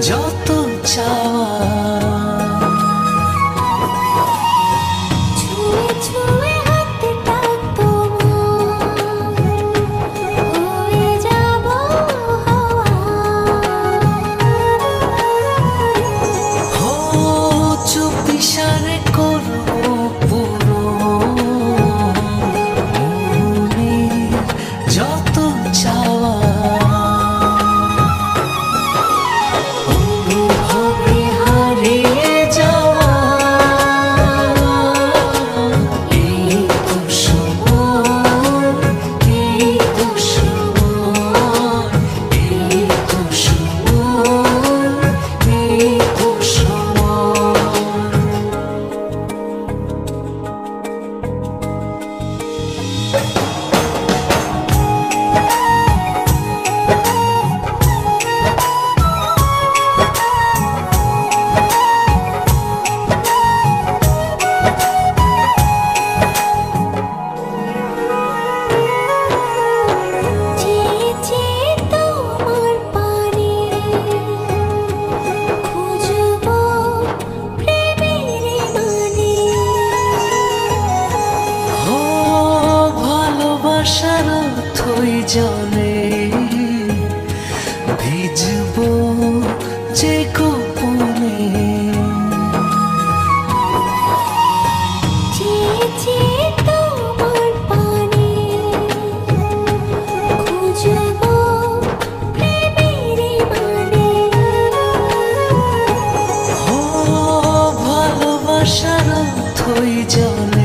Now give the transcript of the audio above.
江 থই জলে ভিজব যে গোপনে ভালোবাসার থই জলে